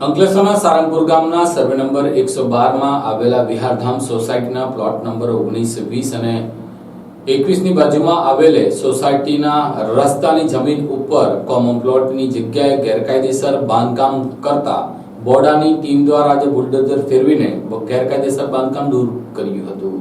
અંકલેશ્વરના સારંગપુર ગામના survey number એકસો બારમાં આવેલા વિહારધામ સોસાયટીના પ્લોટ નંબર ઓગણીસ, વીસ અને એકવીસની બાજુમાં આવેલે સોસાયટીના રસ્તાની જમીન ઉપર કોમન પ્લોટની જગ્યાએ ગેરકાયદેસર બાંધકામ કરતા બોડાની ટીમ દ્વારા આજે બુલડોઝર ફેરવીને ગેરકાયદેસર બાંધકામ દૂર કર્યું હતું.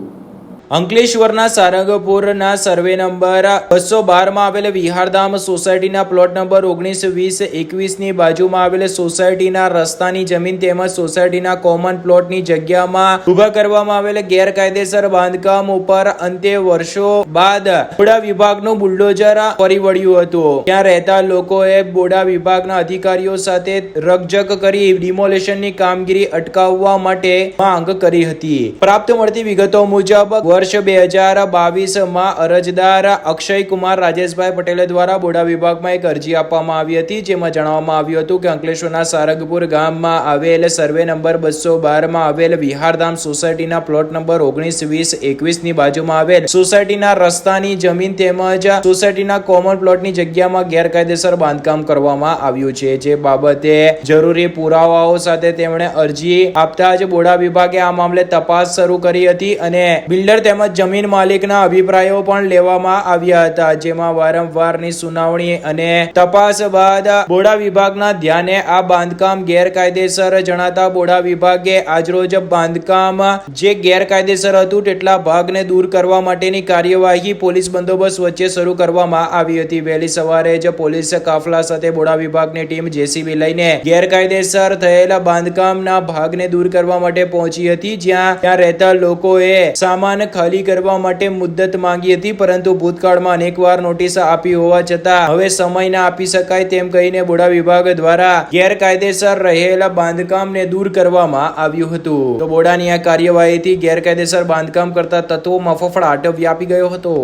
અંકલેશ્વરના સારંગપુરના સર્વે નંબર બસો બારમાં આવેલ વિહારધામ સોસાયટીના પ્લોટ નંબર ઓગણીસ, વીસ, એકવીસની બાજુમાં આવેલ સોસાયટીના રસ્તાની જમીન તેમજ સોસાયટીના કોમન પ્લોટની જગ્યામાં ઊભા કરવામાં આવેલ ગેરકાયદેસર બાંધકામ ઉપર અંતે વર્ષો બાદ બોડા વિભાગનું બુલડોઝર ફરી વળ્યું હતું. ત્યાં રહેતા લોકોએ બોડા વિભાગના અધિકારીઓ સાથે રકઝક કરી ડિમોલેશનની કામગીરી અટકાવવા માટે માંગ કરી હતી. પ્રાપ્ત મળતી વિગતો મુજબ વર્ષ બે હજાર બાવીસમાં અરજદાર અક્ષય કુમાર રાજેશભાઈ પટેલ દ્વારા બોડા વિભાગમાં એક અરજી આપવામાં આવી હતી, જેમાં જણાવવામાં આવ્યું હતું કે અંકલેશ્વરના સારંગપુર ગામમાં આવેલ સર્વે નંબર બસો બારમાં આવેલ વિહારધામ સોસાયટીના પ્લોટ નંબર ઓગણીસ, વીસ, એકવીસની બાજુમાં આવેલ સોસાયટીના રસ્તાની જમીન તેમજ સોસાયટીના કોમન પ્લોટની જગ્યામાં ગેરકાયદેસર બાંધકામ કરવામાં આવ્યું છે. જે બાબતે જરૂરી પુરાવાઓ સાથે તેમણે અરજી આપતા જ બોડા વિભાગે આ મામલે તપાસ શરૂ કરી હતી અને બિલ્ડર તેમજ જમીન માલિકના અભિપ્રાયો પણ લેવામાં આવ્યા હતા, જેમાં વારંવારની સુનાવણી અને તપાસ બાદ બોડા વિભાગના ધ્યાને આ બાંધકામ ગેરકાયદેસર જણાતા બોડા વિભાગે આજરોજ બાંધકામ જે ગેરકાયદેસર હતું તેટલા ભાગને દૂર કરવા માટેની કાર્યવાહી પોલીસ બંદોબસ્ત વચ્ચે શરૂ કરવામાં આવી હતી. વહેલી સવારે જ પોલીસ કાફલા સાથે બોડા વિભાગની ટીમ જેસીબી લઈને ગેરકાયદેસર થયેલા બાંધકામના ભાગને દૂર કરવા માટે પહોંચી હતી, જ્યાં ત્યાં રહેતા લોકોએ સામાન ખાલી કરવા માટે મુદ્દત માંગી હતી, પરંતુ ભૂતકાળમાં અનેકવાર નોટિસ આપી હોવા છતાં હવે સમય ના આપી શકાય તેમ કહીને બોડા વિભાગ દ્વારા ગેરકાયદેસર રહેલા બાંધકામને દૂર કરવામાં આવ્યું હતું. તો બોડાની આ કાર્યવાહીથી ગેરકાયદેસર બાંધકામ કરતા તત્વોમાં ફફડાટ વ્યાપી ગયો હતો.